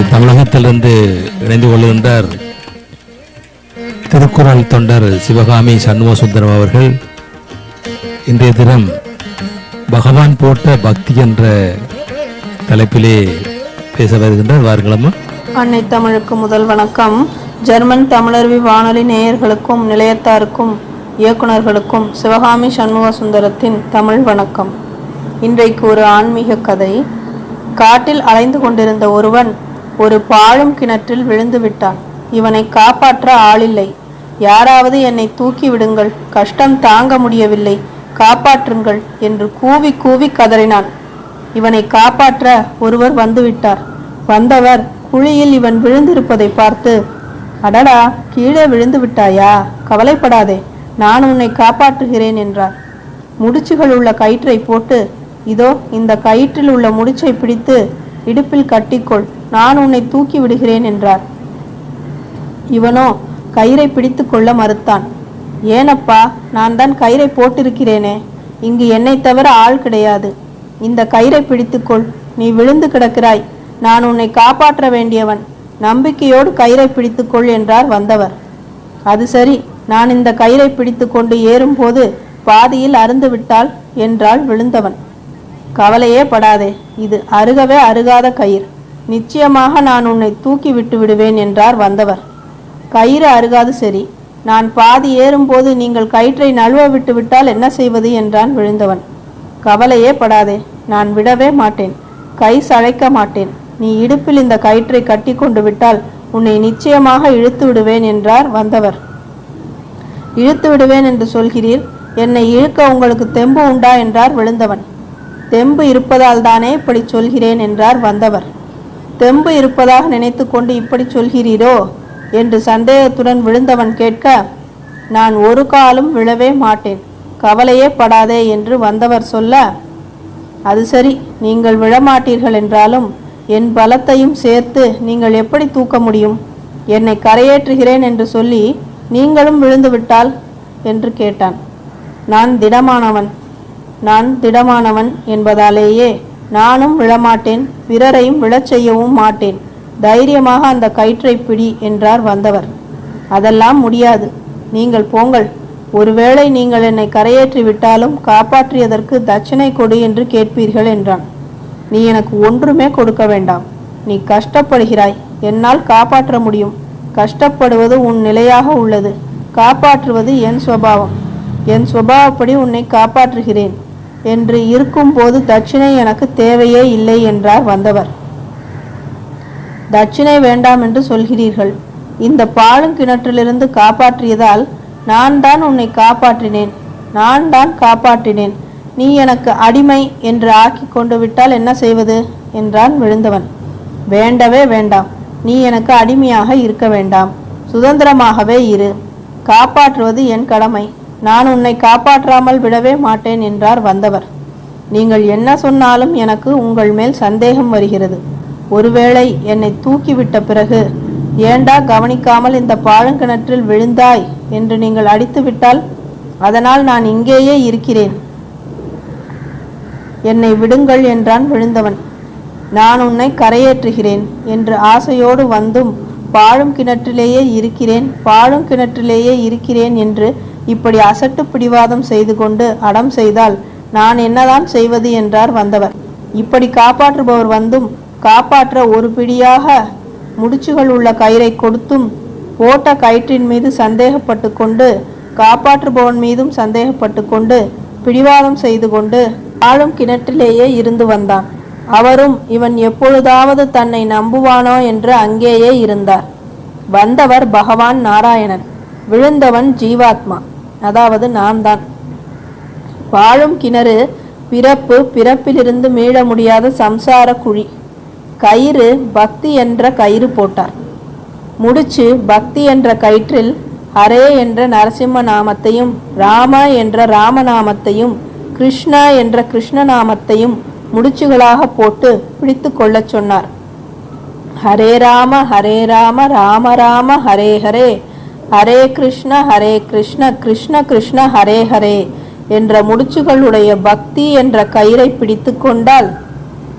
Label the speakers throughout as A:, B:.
A: தமிழகத்திலிருந்து இணைந்து கொள்கின்றார் திருக்குறள் தொண்டர் சிவகாமி சண்முக சுந்தரம் அவர்கள். இன்றைய தினம் பகவான் போட்ட பக்தி என்ற தலைப்பிலே பேச வருகின்றார். வாருங்களம்மா.
B: அன்னை தமிழுக்கு முதல் வணக்கம். ஜெர்மன் தமிழருவி வானொலி நேயர்களுக்கும் நிலையத்தாருக்கும் இயக்குனர்களுக்கும் சிவகாமி சண்முக சுந்தரத்தின் தமிழ் வணக்கம். இன்றைக்கு ஒரு ஆன்மீக கதை. காட்டில் அலைந்து கொண்டிருந்த ஒருவன் ஒரு பாழும் கிணற்றில் விழுந்து விட்டான். இவனை காப்பாற்ற ஆளில்லை. யாராவது என்னை தூக்கி விடுங்கள். கஷ்டம் தாங்க முடியவில்லை. காப்பாற்றுங்கள் என்று கூவி கூவி கதறினான். இவனை காப்பாற்ற ஒருவர் வந்துவிட்டார் வந்தவர் குழியில் இவன் விழுந்திருப்பதை பார்த்து அடடா கீழே விழுந்து விட்டாயா? கவலைப்படாதே. நான் உன்னை காப்பாற்றுகிறேன் என்றார். முடிச்சுகள் உள்ள கயிற்றை போட்டு இதோ இந்த கயிற்றில் உள்ள முடிச்சை பிடித்து இடுப்பில் கட்டிக்கொள் நான் உன்னை தூக்கி விடுகிறேன் என்றார். இவனோ கயிறை பிடித்து கொள்ள மறுத்தான். ஏனப்பா நான் தான் கயிறை போட்டிருக்கிறேனே இங்கு என்னை தவிர ஆள் கிடையாது. இந்த கயிறை பிடித்துக்கொள் நீ விழுந்து கிடக்கிறாய் நான் உன்னை காப்பாற்ற வேண்டியவன். நம்பிக்கையோடு கயிறை பிடித்துக்கொள் என்றார் வந்தவர். அது சரி நான் இந்த கயிறை பிடித்துக்கொண்டு ஏறும்போது பாதியில் அருந்து விட்டால் விழுந்தவன். கவலையே படாதே. இது அருகவே அருகாத கயிறு. நிச்சயமாக நான் உன்னை தூக்கி விட்டு விடுவேன் என்றார் வந்தவர். கயிறு அருகாது சரி நான் பாதி ஏறும்போது நீங்கள் கயிற்றை நழுவ விட்டு விட்டால் என்ன செய்வது என்றான் விழுந்தவன். கவலையே படாதே. நான் விடவே மாட்டேன். கை சளைக்க மாட்டேன். நீ இடுப்பில் இந்த கயிற்றை கட்டி கொண்டு விட்டால் உன்னை நிச்சயமாக இழுத்து விடுவேன் என்றார் வந்தவர். இழுத்து விடுவேன் என்று சொல்கிறீர். என்னை இழுக்க உங்களுக்கு தெம்பு உண்டா என்றார் விழுந்தவன். தெம்பு இருப்பதால் தானே இப்படி சொல்கிறேன் என்றார் வந்தவர். தெம்பு இருப்பதாக நினைத்து கொண்டு இப்படி சொல்கிறீரோ? என்று சந்தேகத்துடன் விழுந்தவன் கேட்க நான் ஒரு காலும் விழவே மாட்டேன். கவலையே படாதே என்று வந்தவர் சொல்ல அது சரி நீங்கள் விழமாட்டீர்கள் என்றாலும் என் பலத்தையும் சேர்த்து நீங்கள் எப்படி தூக்க முடியும்? என்னை கரையேற்றுகிறேன் என்று சொல்லி நீங்களும் விழுந்துவிட்டால் என்று கேட்டான். நான் திடமானவன். நான் திடமானவன் என்பதாலேயே நானும் விழமாட்டேன் பிறரையும் விழச் செய்யவும் மாட்டேன். தைரியமாக அந்த கயிற்றை பிடி என்றார் வந்தவர். அதெல்லாம் முடியாது. நீங்கள் போங்கள். ஒருவேளை நீங்கள் என்னை கரையேற்றி விட்டாலும் காப்பாற்றியதற்கு தட்சிணை கொடு என்று கேட்பீர்கள் என்றான். நீ எனக்கு ஒன்றுமே கொடுக்க வேண்டாம். நீ கஷ்டப்படுகிறாய். என்னால் காப்பாற்ற முடியும். கஷ்டப்படுவது உன் நிலையாக உள்ளது. காப்பாற்றுவது என் சுவாவம் என் சுபாவப்படி உன்னை காப்பாற்றுகிறேன். என்று இருக்கும்போது தட்சிணை எனக்கு தேவையே இல்லை என்றார் வந்தவர். தட்சிணை வேண்டாம் என்று சொல்கிறீர்கள். இந்த பாழுங்கிணற்றிலிருந்து காப்பாற்றியதால் நான் தான் உன்னை காப்பாற்றினேன். நான் தான் காப்பாற்றினேன். நீ எனக்கு அடிமை என்று ஆக்கி கொண்டு விட்டால் என்ன செய்வது? என்றான் விழுந்தவன். வேண்டவே வேண்டாம். நீ எனக்கு அடிமையாக இருக்க வேண்டாம். சுதந்திரமாகவே இரு. காப்பாற்றுவது என் கடமை. நான் உன்னை காப்பாற்றாமல் விடவே மாட்டேன் என்றார் வந்தவர். நீங்கள் என்ன சொன்னாலும் எனக்கு உங்கள் மேல் சந்தேகம் வருகிறது. ஒருவேளை என்னை தூக்கிவிட்ட பிறகு ஏண்டா கவனிக்காமல் இந்த பாழங்கிணற்றில் விழுந்தாய் என்று நீங்கள் அடித்து விட்டால் அதனால் நான் இங்கேயே இருக்கிறேன். என்னை விடுங்கள் என்றான் விழுந்தவன். நான் உன்னை கரையேற்றுகிறேன் என்று ஆசையோடு வந்தும் பாழும் கிணற்றிலேயே இருக்கிறேன் பாழும் கிணற்றிலேயே இருக்கிறேன் என்று இப்படி அசட்டு பிடிவாதம் செய்து கொண்டு அடம் செய்தால் நான் என்னதான் செய்வது என்றார் வந்தவர். இப்படி காப்பாற்றுபவர் வந்தும் காப்பாற்ற ஒரு பிடியாக முடிச்சுகள் உள்ள கயிறை கொடுத்தும் போட்ட கயிற்றின் மீது சந்தேகப்பட்டு கொண்டு காப்பாற்றுபவன் மீதும் சந்தேகப்பட்டு கொண்டு பிடிவாதம் செய்து கொண்டு ஆளும் கிணற்றிலேயே இருந்து வந்தான். அவரும் இவன் எப்பொழுதாவது தன்னை நம்புவானோ என்று அங்கேயே இருந்தார். வந்தவர் பகவான் நாராயணன் விழுந்தவன் ஜீவாத்மா. அதாவது நாம் தான் வாழும் கிணறு பிறப்பு பிறப்பிலிருந்து மீள முடியாத சம்சார குழி. கயிறு பக்தி என்ற கயிறு போட்டார். முடிச்சு பக்தி என்ற கயிற்றில் ஹரே என்ற நரசிம்ம நாமத்தையும் ராம என்ற ராமநாமத்தையும் கிருஷ்ணா என்ற கிருஷ்ண நாமத்தையும் முடிச்சுகளாக போட்டு பிடித்து கொள்ளச் சொன்னார். ஹரே ராம ஹரே ராம ராம ராம ஹரே ஹரே ஹரே கிருஷ்ண ஹரே கிருஷ்ண கிருஷ்ண கிருஷ்ண ஹரே ஹரே என்ற முடிச்சுகளுடைய பக்தி என்ற கயிறை பிடித்து கொண்டால்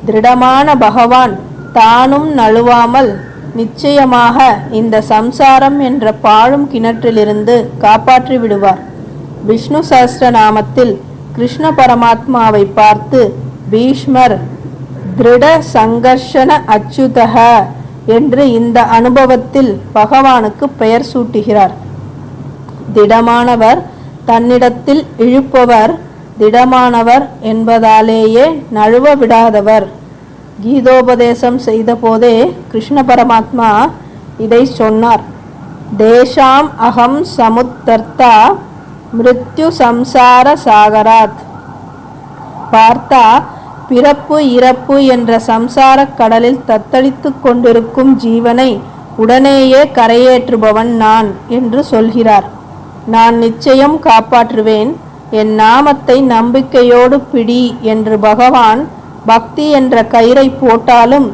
B: திருடமான பகவான் தானும் நழுவாமல் நிச்சயமாக இந்த சம்சாரம் என்ற பாழும் கிணற்றிலிருந்து காப்பாற்றி விடுவார். விஷ்ணு சஹஸ்ரநாமத்தில் கிருஷ்ண பரமாத்மாவை பார்த்து பீஷ்மர் திருட சங்கர்ஷன அச்சுதக என்று இந்த அனுபவத்தில் பகவானுக்கு பெயர் சூட்டுகிறார். திடமானவர் தன்னிடத்தில் இழுப்பவர் திடமானவர் என்பதாலேயே நழுவ விடாதவர். கீதோபதேசம் செய்தபோதே கிருஷ்ண பரமாத்மா இதை சொன்னார். தேஷாம் அகம் சமுத்தர்த்தா மிருத்யு சம்சார சாகராத். பார்த்தா பிறப்பு இறப்பு என்ற சம்சாரக் கடலில் தத்தளித்து கொண்டிருக்கும் ஜீவனை உடனேயே கரையேற்றுபவன் நான் என்று சொல்கிறார். நான் நிச்சயம் காப்பாற்றுவேன். என் நாமத்தை நம்பிக்கையோடு பிடி என்று பகவான் பக்தி என்ற கயிறை போட்டாலும்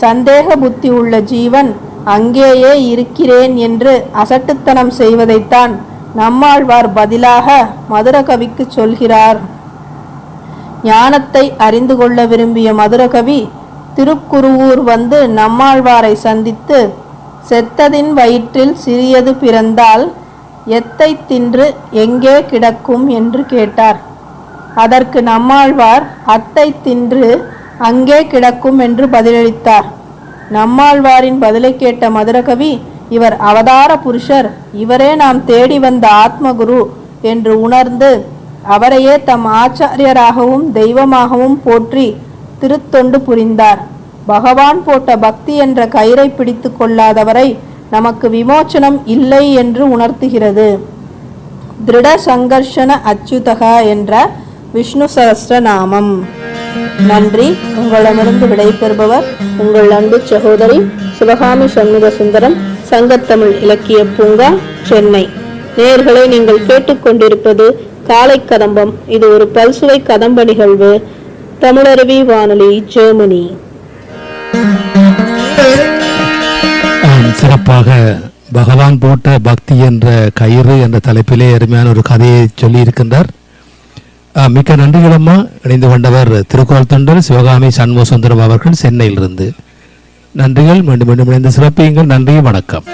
B: சந்தேக புத்தி உள்ள ஜீவன் அங்கேயே இருக்கிறேன் என்று அசட்டுத்தனம் செய்வதைத்தான் நம்மாழ்வார் பதிலாக மதுரகவிக்கு சொல்கிறார். ஞானத்தை அறிந்து கொள்ள விரும்பிய மதுரகவி திருக்குருவூர் வந்து நம்மாழ்வாரை சந்தித்து செத்ததின் வயிற்றில் சிறியது பிறந்தால் எத்தை தின்று எங்கே கிடக்கும் என்று கேட்டார். அதற்கு நம்மாழ்வார் அத்தை தின்று அங்கே கிடக்கும் என்று பதிலளித்தார். நம்மாழ்வாரின் பதிலை கேட்ட மதுரகவி இவர் அவதார புருஷர் இவரே நாம் தேடி வந்த ஆத்மகுரு என்று உணர்ந்து அவரையே தம் ஆச்சாரியராகவும் தெய்வமாகவும் போற்றி திருத்தொண்டு புரிந்தார். பகவான் போட்ட பக்தி என்ற கயிறை பிடித்து கொள்ளாதவரை நமக்கு விமோச்சனம் இல்லை என்று உணர்த்துகிறது. திருட சங்கர்ஷன அச்சுதகா என்ற விஷ்ணு சகஸ்ர நாமம். நன்றி. உங்களிடமிருந்து விடைபெறுபவர் உங்கள் அன்பு சகோதரி சிவகாமி சண்முக சுந்தரம் சங்கத்தமிழ் இலக்கிய பூங்கா சென்னை. நேர்களை நீங்கள் கேட்டுக்கொண்டிருப்பது காலை கதம்பம் இது ஒரு பல்சுவை கதம்ப நிகழ்வு தமிழருவி வானொலி ஜெர்மனி.
A: சிறப்பாக பகவான் போட்ட பக்தி என்ற கயிறு என்ற தலைப்பிலே அருமையான ஒரு கதையை சொல்லி இருக்கின்றார் மிக்க நன்றிகளம்மா இணைந்து கொண்டவர் திருக்கோள் தொண்டர் சிவகாமி சண்முக சுந்தரம் அவர்கள் சென்னையிலிருந்து. நன்றிகள். மீண்டும் மீண்டும் இணைந்து சிறப்பியுங்கள். நன்றி வணக்கம்.